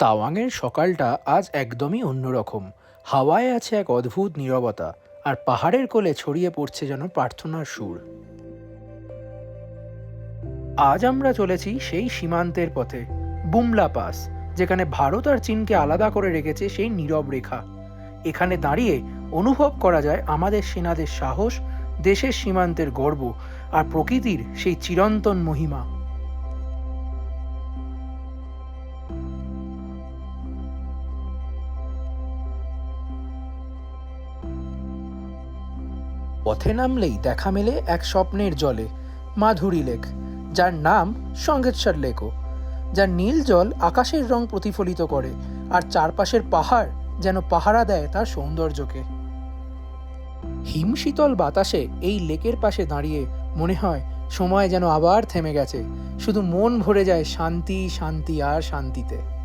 তাওয়াংয়ের সকালটা আজ একদমই অন্যরকম। হাওয়ায় আছে এক অদ্ভুত নীরবতা, আর পাহাড়ের কোলে ছড়িয়ে পড়ছে যেন প্রার্থনার সুর। আজ আমরা চলেছি সেই সীমান্তের পথে, বুমলা পাস, যেখানে ভারত আর চীনকে আলাদা করে রেখেছে সেই নীরব রেখা। এখানে দাঁড়িয়ে অনুভব করা যায় আমাদের সেনাদের সাহস, দেশের সীমান্তের গর্ব, আর প্রকৃতির সেই চিরন্তন মহিমা। পথে নামলেই দেখা মেলে এক স্বপ্নের জলে, মাধুরী লেক, যার নাম সঙ্গেশ্বর লেকও। যার নীল জল আকাশের রং প্রতিফলিত করে, আর চারপাশের পাহাড় যেন পাহারা দেয় তার সৌন্দর্যকে। হিমশীতল বাতাসে এই লেকের পাশে দাঁড়িয়ে মনে হয় সময় যেন আবার থেমে গেছে, শুধু মন ভরে যায় শান্তি শান্তি আর শান্তিতে।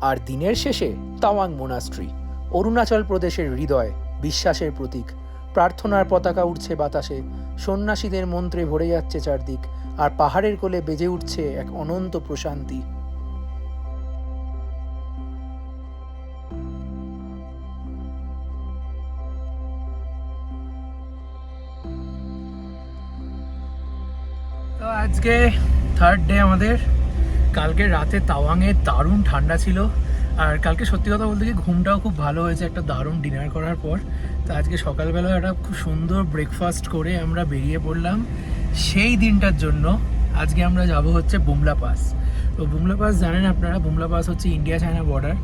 আর দিনের শেষে তাওয়াং মোনাস্ট্রি, অরুণাচল প্রদেশের হৃদয়, বিশ্বাসের প্রতীক। প্রার্থনার পতাকা উঠছে বাতাসে, সন্ন্যাসীদের মন্ত্রে ভরে যাচ্ছে চারদিক, আর পাহাড়ের কোলে বেজে উঠছে এক অনন্ত প্রশান্তি। তো আজকে থার্ড ডে আমাদের। কালকে রাতে তাওয়াংয়ে দারুণ ঠান্ডা ছিল। আর কালকে সত্যি কথা বলতে কি, ঘুমটাও খুব ভালো হয়েছে, একটা দারুণ ডিনার করার পর। তো আজকে সকালবেলা একটা খুব সুন্দর ব্রেকফাস্ট করে আমরা বেরিয়ে পড়লাম। সেই দিনটার জন্য আজকে আমরা যাব হচ্ছে বুমলা পাস। তো বুমলা পাস জানেন আপনারা, বুমলা পাস হচ্ছে India China border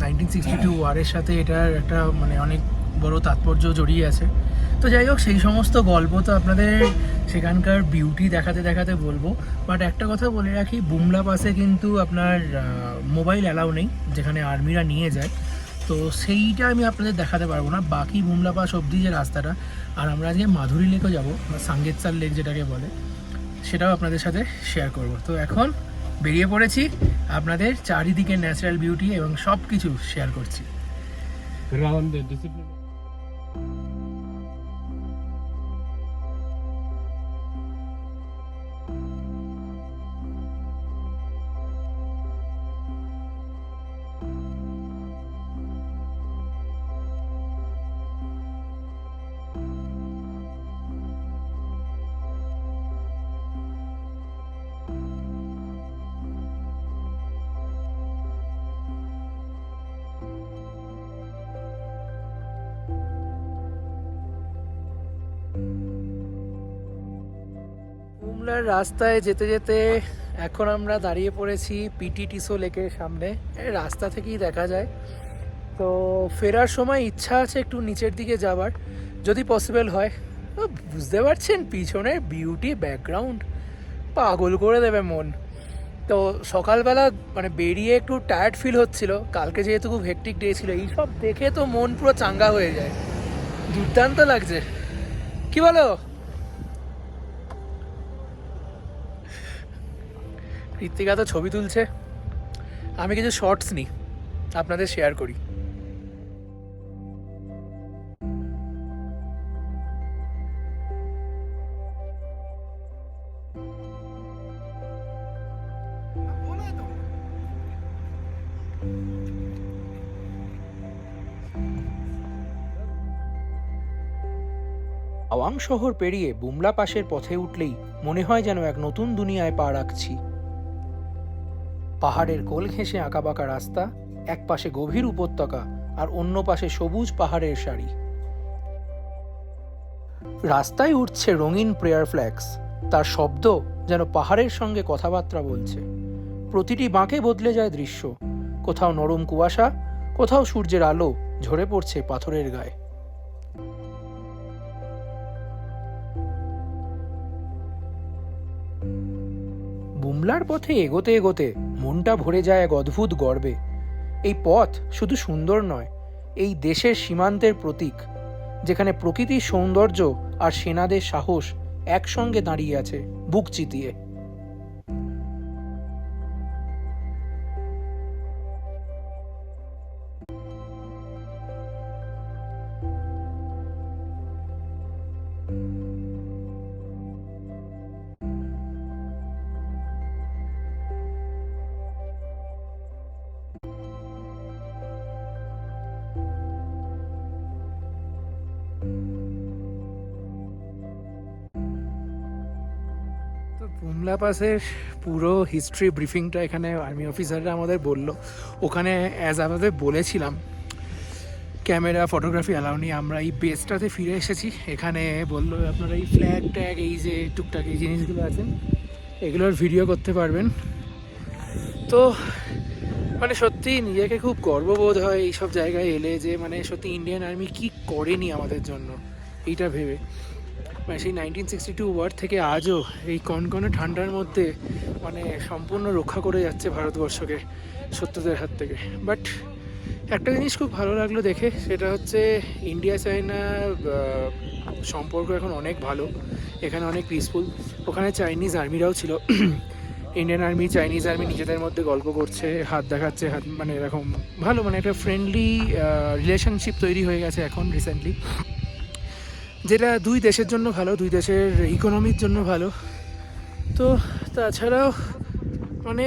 nineteen sixty two ওয়ারের সাথে এটার একটা মানে অনেক বড় তাৎপর্য জড়িয়ে আছে। তো যাই হোক, সেই সমস্ত গল্প তো আপনাদের সেখানকার বিউটি দেখাতে দেখাতে বলব। বাট একটা কথা বলে রাখি বুমলা পাসে কিন্তু আপনার মোবাইল অ্যালাউ নেই, যেখানে আর্মিরা নিয়ে যায়। তো সেইটা আমি আপনাদের দেখাতে পারব না। বাকি বুমলা পাস অবধি যে রাস্তাটা, আর আমরা আজকে মাধুরী লেকও যাব সাঙ্গেতসার লেক যেটাকে বলে, সেটাও আপনাদের সাথে শেয়ার করব। তো এখন বেরিয়ে পড়েছি, আপনাদের চারিদিকে ন্যাচারাল বিউটি এবং সব কিছু শেয়ার করছি কুমলার রাস্তায় যেতে যেতে এখন আমরা দাঁড়িয়ে পড়েছি পিটি টিসো লেকের সামনে। রাস্তা থেকেই দেখা যায়। তো ফেরার সময় ইচ্ছা আছে একটু নিচের দিকে যাবার। যদি পসিবল হয় বুঝতে পারছেন পিছনের বিউটি ব্যাকগ্রাউন্ড পাগল করে দেবে মন। তো সকালবেলা মানে বেরিয়ে একটু টায়ার্ড ফিল হচ্ছিল। কালকে যেহেতু খুব হেকটিক ডে ছিল এইসব দেখে তো মন পুরো চাঙ্গা হয়ে যায়। দুর্দান্ত লাগছে। কি বলো? ঋত্বিকা তো ছবি তুলছে। আমি কিছু শর্টস নিই, আপনাদের শেয়ার করি। আওয়াং শহর পেরিয়ে বুমলা পাশের পথে উঠলেই মনে হয় যেন এক নতুন দুনিয়ায় পা রাখছি। পাহাড়ের কোল ঘেঁষে আঁকাবাঁকা রাস্তা এক পাশে গভীর উপত্যকা আর অন্য পাশে সবুজ পাহাড়ের সারি। রাস্তায় উঠছে রঙিন প্রেয়ার ফ্ল্যাক্স তার শব্দ যেন পাহাড়ের সঙ্গে কথাবার্তা বলছে। প্রতিটি বাঁকে বদলে যায় দৃশ্য। কোথাও নরম কুয়াশা, কোথাও সূর্যের আলো ঝরে পড়ছে পাথরের গায়ে। বুমলার পথে এগোতে এগোতে মনটা ভরে যায় এক অদ্ভুত গর্বে। এই পথ শুধু সুন্দর নয়, এই দেশের সীমান্তের প্রতীক, যেখানে প্রকৃতির সৌন্দর্য আর সেনাদের সাহস একসঙ্গে দাঁড়িয়ে আছে বুক চিতিয়ে। কুমলা পাসের পুরো হিস্ট্রি ব্রিফিংটা এখানে আর্মি অফিসাররা আমাদের বলল। ওখানে অ্যাজ আমাদের বলেছিলাম ক্যামেরা ফটোগ্রাফি অ্যালাউ নিয়ে আমরা এই বেসটাতে ফিরে এসেছি। এখানে বলল আপনারা এই ফ্ল্যাগ ট্যাগ এই যে টুকটাক এই জিনিসগুলো আছেন এগুলোর ভিডিও করতে পারবেন। তো মানে সত্যি নিজেকে খুব গর্ববোধ হয় এইসব জায়গায় এলে যে মানে সত্যি ইন্ডিয়ান আর্মি কি করেনি আমাদের জন্য, এইটা ভেবে। মানে সেই নাইনটিন সিক্সটি টু ওয়ার থেকে আজও এই কনকনে ঠান্ডার মধ্যে মানে সম্পূর্ণ রক্ষা করে যাচ্ছে ভারতবর্ষকে শত্রুদের হাত থেকে। বাট একটা জিনিস খুব ভালো লাগল দেখে, সেটা হচ্ছে ইন্ডিয়া চায়না সম্পর্ক এখন অনেক ভালো, এখানে অনেক পিসফুল ওখানে চাইনিজ আর্মিরাও ছিল। ইন্ডিয়ান আর্মি চাইনিজ আর্মি নিজেদের মধ্যে গল্প করছে, হাত দেখাচ্ছে, হাত মানে এরকম ভালো মানে একটা ফ্রেন্ডলি রিলেশনশিপ তৈরি হয়ে গেছে এখন রিসেন্টলি যেটা দুই দেশের জন্য ভালো দুই দেশের ইকোনমির জন্য ভালো। তো তাছাড়াও মানে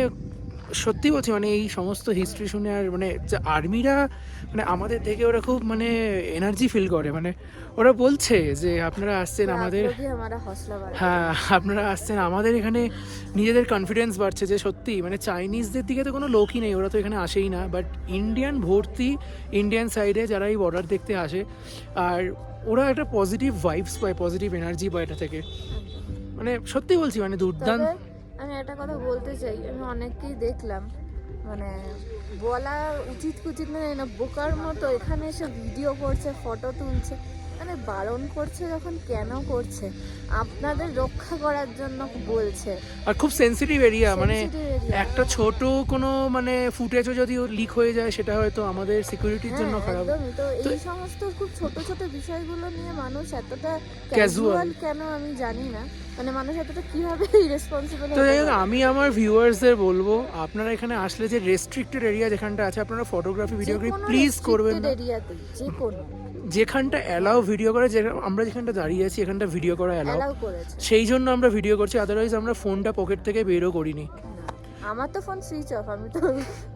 সত্যি বলছি মানে এই সমস্ত হিস্ট্রি শুনে আর মানে আর্মিরা মানে আমাদের থেকে ওরা খুব মানে এনার্জি ফিল করে। মানে ওরা বলছে যে আপনারা আসছেন আমাদের হ্যাঁ আপনারা আসছেন আমাদের এখানে নিজেদের কনফিডেন্স বাড়ছে যে সত্যি মানে চাইনিজদের দিকে তো কোনো লোকই নেই ওরা তো এখানে আসেই না। বাট ইন্ডিয়ান ভর্তি ইন্ডিয়ান সাইডে যারা এই বর্ডার দেখতে আসে আর ওরা একটা পজিটিভ ভাইবস পায় পজিটিভ এনার্জি পায় এটা থেকে। মানে সত্যি বলছি মানে দুর্দান্ত। আমি একটা কথা বলতে চাই, আমি অনেককেই দেখলাম মানে বলা উচিত উচিত মানে না বোকার মতো এখানে এসে ভিডিও করছে ফটো তুলছে। মানে বারণ করছে যখন কেন করছে? আপনাদের রক্ষা করার জন্য বলছে। আর খুব সেন্সিটিভ এরিয়া মানে একটা ছোট কোনো মানে ফুটেজও যদি লিক হয়ে যায় সেটা হয়তো আমাদের সিকিউরিটির জন্য হ্যাঁ, খারাপ তো। এই সমস্ত খুব ছোট ছোট বিষয়গুলো নিয়ে মানুষ এতটা ক্যাজুয়াল কেন আমি জানি না। মানে মানুষ এতটা কীভাবে রেসপন্সিবল তো হোক আমি আমার ভিউয়ার্সদের বলব আপনারা এখানে আসলে যে রেস্ট্রিক্টেড এরিয়া যেখানটা আছে আপনারা ফটোগ্রাফি ভিডিওগ্রাফি প্লিজ করবেন না। এরিয়াতে যে কোনো যেখানটা অ্যালাউ ভিডিও করে যে আমরা যেখানটা দাঁড়িয়ে আছি এখানটা ভিডিও করা অ্যালাউ সেই জন্য আমরা ভিডিও করছি আদারওয়াইজ আমরা ফোনটা পকেট থেকে বেরও করিনি। আমার তো ফোন সুইচ অফ আমি তো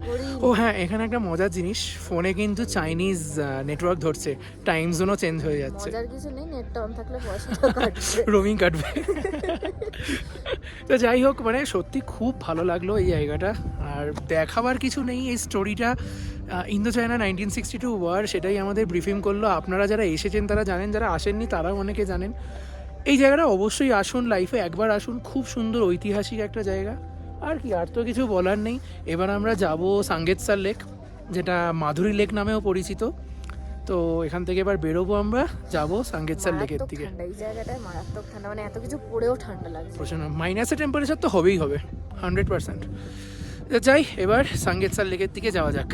করি ও হ্যাঁ এখানে একটা মজার জিনিস ফোনে কিন্তু চাইনিজ নেটওয়ার্ক ধরছে টাইম জোনও চেঞ্জ হয়ে যাচ্ছে। মজার কিছু নেই নেটটা অন থাকলে কাটছে রোমিং কাটবে। তো যাই হোক মানে সত্যি খুব ভালো লাগল এই জায়গাটা। আর দেখাবার কিছু নেই এই স্টোরিটা Indo China nineteen sixty two war সেটাই আমাদের ব্রিফিং করল। আপনারা যারা এসেছেন তারা জানেন যারা আসেননি তারাও অনেকে জানেন। এই জায়গাটা অবশ্যই আসুন লাইফে একবার আসুন। খুব সুন্দর ঐতিহাসিক একটা জায়গা। আর কি আর তো কিছু বলার নেই। এবার আমরা যাব সাঙ্গেতসার লেক যেটা মাধুরী লেক নামেও পরিচিত। তো এখান থেকে এবার বেরোবো আমরা যাব সাঙ্গেতসার লেকের দিকে। এই জায়গাটায় মারাত্মক ঠান্ডা মানে এত কিছু পড়েও ঠান্ডা লাগছে। প্রচণ্ড মাইনাসে টেম্পারেচার তো হবেই হবে হান্ড্রেড পার্সেন্ট যাই এবার সাঙ্গেতসার লেকের দিকে যাওয়া যাক।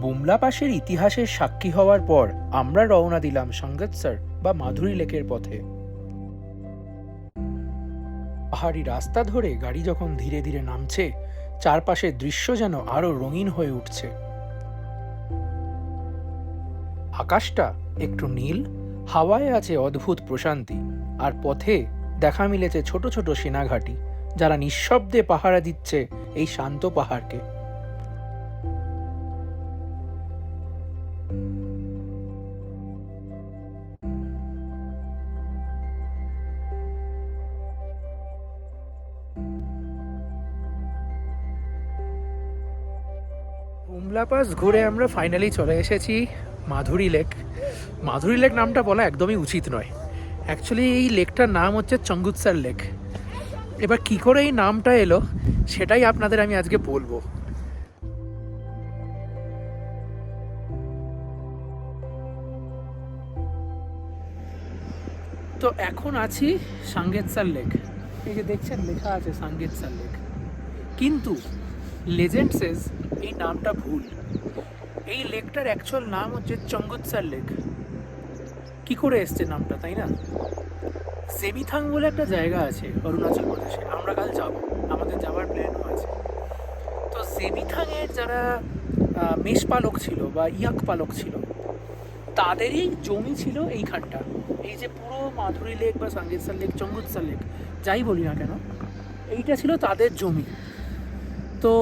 বুমলা পাশের ইতিহাসের সাক্ষী হওয়ার পর আমরা রওনা দিলাম সঙ্গৎসর বা মাধুরী লেকের পথে। পাহাড়ি রাস্তা ধরে গাড়ি যখন ধীরে ধীরে নামছে, চারপাশের দৃশ্য যেন আরও রঙিন হয়ে উঠছে। আকাশটা একটু নীল, হাওয়ায় আছে অদ্ভুত প্রশান্তি, আর পথে দেখা মিলেছে ছোট ছোট সেনাঘাটি, যারা নিঃশব্দে পাহারা দিচ্ছে এই শান্ত পাহাড়কে। হুমলা পাস ঘুরে আমরা ফাইনালি চলে এসেছি মাধুরী লেক মাধুরী লেক নামটা বলা একদমই উচিত নয়। অ্যাকচুয়ালি এই লেকটার নাম হচ্ছে চঙ্গুৎসার লেক এবার কি করে এই নামটা এলো, সেটাই আপনাদের আমি আজকে বলব। তো এখন আছি সাঙ্গেতসার লেক এই যে দেখছেন, লেখা আছে সাঙ্গেতসার লেক কিন্তু লেজেন্ড সেজ এই নামটা ভুল। এই লেকটার অ্যাকচুয়াল নাম হচ্ছে চঙ্গুৎসার লেক। কি করে এসছে নামটা, তাই না? সেমিথাং বলে একটা জায়গা আছে, অরুণাচল প্রদেশে। আমরা কাল যাব। আমাদের যাওয়ার প্ল্যানও আছে। তো সেমিথাংয়ের যারা মেষ পালক ছিল বা ইয়াক পালক ছিল, তাদেরই জমি ছিল এইখানটা। এই যে পুরো মাধুরী লেক বা সাঙ্গেতসার লেক, চঙ্গুৎসার লেক, যাই বলি না কেন, এইটা ছিল তাদের জমি। তো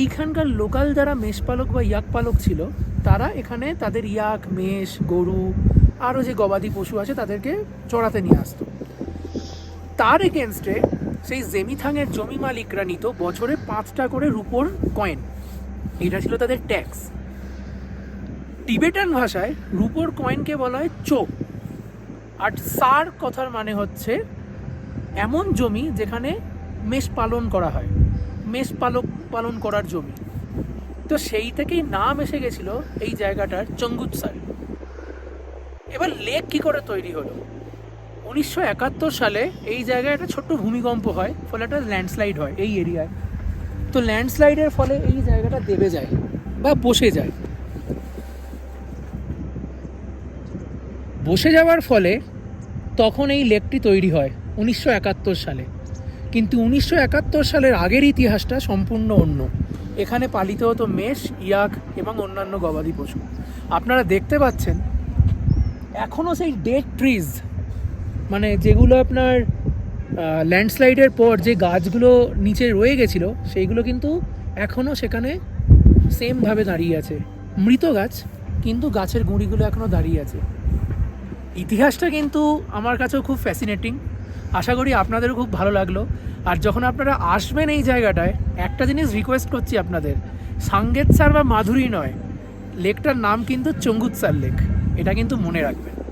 এইখানকার লোকাল যারা মেষপালক বা ইয়াক পালক ছিল, তারা এখানে তাদের ইয়াক, মেষ, গরু, আরও যে গবাদি পশু আছে তাদেরকে চড়াতে নিয়ে আসতো। তার এগেনস্টে সেই জেমিথাংয়ের জমি মালিকরা নিত বছরে পাঁচটা করে রুপোর কয়েন এটা ছিল তাদের ট্যাক্স টিবেটান ভাষায় রুপোর কয়েনকে বলা হয় চো আর সার কথার মানে হচ্ছে এমন জমি যেখানে মেষ পালন করা হয়। মেষ পালক পালন করার জমি। তো সেই থেকেই নাম এসে গেছিল এই জায়গাটার চঙ্গুৎসার। এবার লেক কি করে তৈরি হলো? উনিশশো একাত্তর সালে এই জায়গায় একটা ছোট্ট ভূমিকম্প হয়, ফলে একটা ল্যান্ডস্লাইড হয় এই এরিয়ায়। তো ল্যান্ডস্লাইডের ফলে এই জায়গাটা দেবে যায় বা বসে যায়। বসে যাওয়ার ফলে তখন এই লেকটি তৈরি হয় উনিশশো একাত্তর সালে। কিন্তু উনিশশো একাত্তর সালের আগের ইতিহাসটা সম্পূর্ণ অন্য। এখানে পালিত হতো মেষ, ইয়াক এবং অন্যান্য গবাদি পশু। আপনারা দেখতে পাচ্ছেন এখনও সেই ডেড ট্রিজ মানে যেগুলো আপনার ল্যান্ডস্লাইডের পর যে গাছগুলো নিচে রয়ে গেছিল, সেইগুলো কিন্তু এখনও সেখানে সেমভাবে দাঁড়িয়ে আছে। মৃত গাছ, কিন্তু গাছের গুঁড়িগুলো এখনও দাঁড়িয়ে আছে। ইতিহাসটা কিন্তু আমার কাছেও খুব ফ্যাসিনেটিং আশা করি আপনাদেরও খুব ভালো লাগল। আর যখন আপনারা আসবেন এই জায়গাটায়, একটা জিনিস রিকোয়েস্ট করছি আপনাদের। সাঙ্গেতসার বা মাধুরী নয়, লেকটার নাম কিন্তু চঙ্গুৎসার লেক। এটা কিন্তু মনে রাখবেন।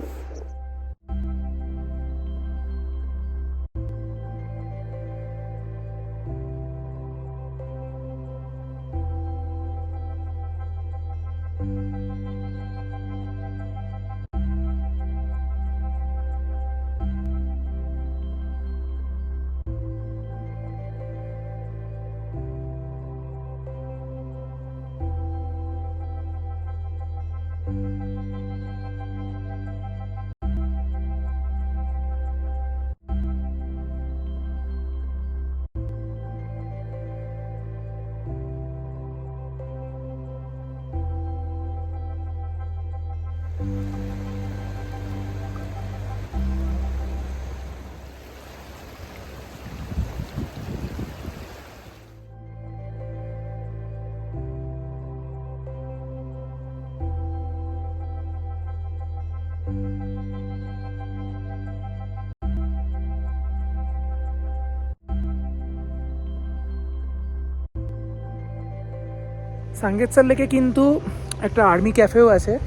সাঙ্গেতসার লেকে কিন্তু একটা আর্মি ক্যাফেও আছে।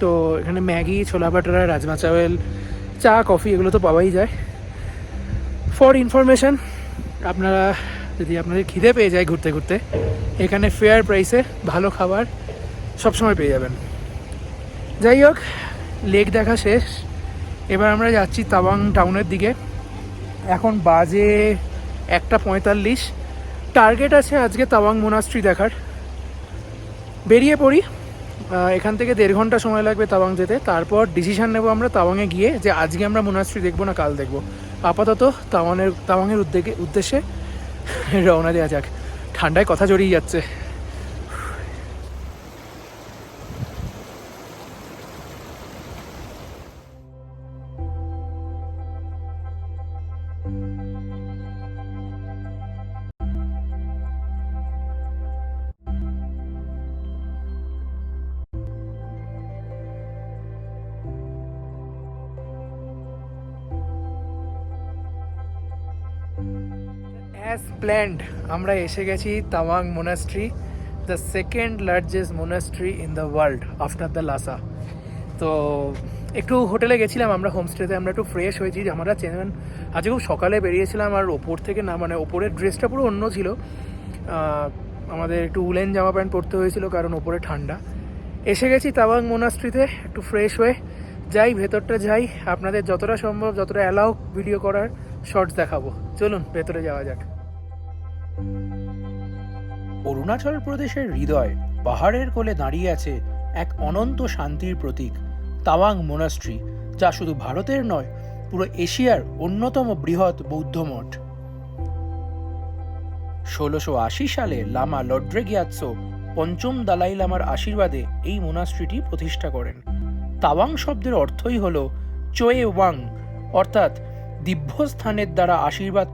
তো এখানে ম্যাগি, ছোলা বাটারা, রাজমা চাওয়েল, চা, কফি এগুলো তো পাওয়াই যায়। ফর ইনফরমেশন আপনারা যদি আপনাদের খিদে পেয়ে যায় ঘুরতে ঘুরতে, এখানে ফেয়ার প্রাইসে ভালো খাবার সবসময় পেয়ে যাবেন। যাই হোক লেক দেখা শেষ। এবার আমরা যাচ্ছি তাওয়াং টাউনের দিকে। এখন বাজে একটা পঁয়তাল্লিশ। টার্গেট আছে আজকে তাওয়াং মোনাস্ট্রি দেখার। বেরিয়ে পড়ি। এখান থেকে দেড় ঘণ্টা সময় লাগবে তাওয়াং যেতে। তারপর ডিসিশান নেব আমরা তাওয়াংয়ে গিয়ে যে আজকে আমরা মোনাস্ট্রি দেখব না কাল দেখব। আপাতত তাওয়ানের তাওয়াংয়ের উদ্যোগে, উদ্দেশ্যে রওনা দেওয়া যাক। ঠান্ডায় কথা জড়িয়ে যাচ্ছে। অ্যাজ প্ল্যান্ড আমরা এসে গেছি Tawang monastery the second largest monastery in the world after the Lhasa তো, একটু হোটেলে গেছিলাম আমরা হোমস্টেতে আমরা একটু ফ্রেশ হয়েছি। আমরা চেনেন আজকে খুব সকালে বেরিয়েছিলাম আর ওপর থেকে না মানে ওপরের ড্রেসটা পুরো অন্য ছিল। আমাদের একটু উলেন জামা প্যান্ট পরতে হয়েছিল কারণ ওপরে ঠান্ডা। এসে গেছি তাওয়াং মোনাস্ট্রিতে একটু ফ্রেশ হয়ে। যাই, ভেতরটা যাই। আপনাদের যতটা সম্ভব, যতটা অ্যালাউ ভিডিও করার শর্টস দেখাবো। চলুন, ভেতরে যাওয়া যাক। অরুণাচল প্রদেশের হৃদয় পাহাড়ের কোলে দাঁড়িয়ে আছে এক অনন্ত শান্তির প্রতীক, তাওয়াং মোনাস্ট্রি, যা শুধু ভারতের নয়, পুরো এশিয়ার অন্যতম বৃহৎ বৌদ্ধ মঠ। ষোলোশো আশি সালে লামা লড্রে গিয়াৎসো পঞ্চম দালাই লামার আশীর্বাদে এই মোনাস্ট্রিটি প্রতিষ্ঠা করেন। তাওয়াং শব্দের অর্থই হল চোয়ে ওয়াং, অর্থাৎ দিব্যস্থানের দ্বারা আশীর্বাদ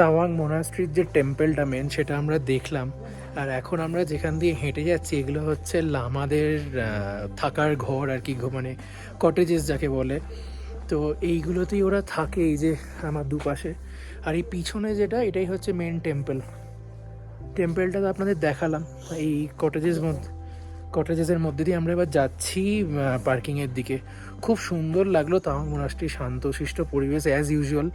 তাওয়াং মোনাস্ট্রির যে টেম্পলটা মেন সেটা আমরা দেখলাম। আর এখন আমরা যেখান দিয়ে হেঁটে যাচ্ছি, এগুলো হচ্ছে লামাদের থাকার ঘর আর কি মানে কটেজেস যাকে বলে। তো এইগুলোতেই ওরা থাকে, এই যে আমার দুপাশে। আর এই পিছনে যেটা, এটাই হচ্ছে মেন টেম্পল টেম্পলটা তো আপনাদের দেখালাম, এই কটেজেস মধ্যে কটেজেসের মধ্যে দিয়ে আমরা এবার যাচ্ছি পার্কিংয়ের দিকে। খুব সুন্দর লাগল তাওয়াং মোনাস্ট্রি শান্তশিষ্ট পরিবেশ অ্যাজ ইউজুয়াল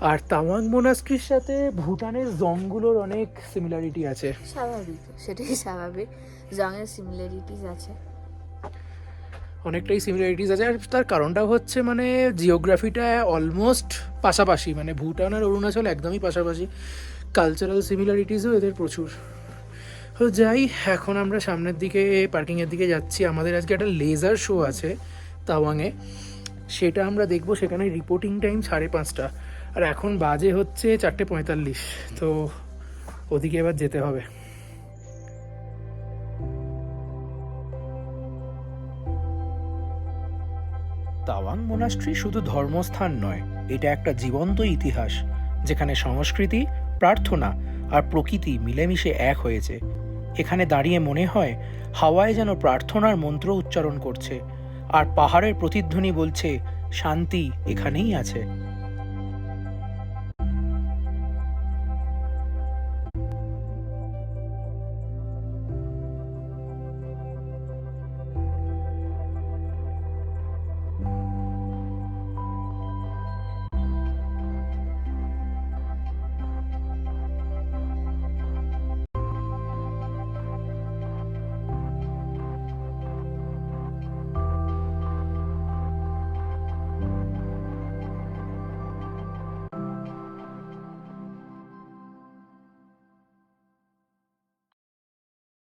আর তাওয়াং মোনাস্ট্রির সাথে ভুটানের জংগুলোর অনেক সিমিলারিটি আছে। স্বাভাবিক সেটাই স্বাভাবিক। জঙের সিমিলারিটিস আছে। অনেকটাই সিমিলারিটিস আছে। আর তার কারণটা হচ্ছে মানে জিওগ্রাফিটা অলমোস্ট পাশাপাশি মানে ভুটান আর অরুণাচল একদমই পাশাপাশি। কালচারাল সিমিলারিটিসও এদের প্রচুর। তো যাই এখন আমরা সামনের দিকে পার্কিংয়ের দিকে যাচ্ছি। আমাদের আজকে একটা লেজার শো আছে তাওয়াংয়ে। সেটা আমরা দেখব সেখানে রিপোর্টিং টাইম সাড়ে পাঁচটা। আর এখন বাজে হচ্ছে চারটে পঁয়তাল্লিশ। তো ওদিকে এবার যেতে হবে। তাওয়াং মোনাস্ট্রি শুধু ধর্মস্থান নয়, এটা একটা জীবন্ত ইতিহাস, যেখানে সংস্কৃতি, প্রার্থনা আর প্রকৃতি মিলেমিশে এক হয়েছে। এখানে দাঁড়িয়ে মনে হয় হাওয়ায় যেন প্রার্থনার মন্ত্র উচ্চারণ করছে। আর পাহাড়ের প্রতিধ্বনি বলছে শান্তি এখানেই আছে।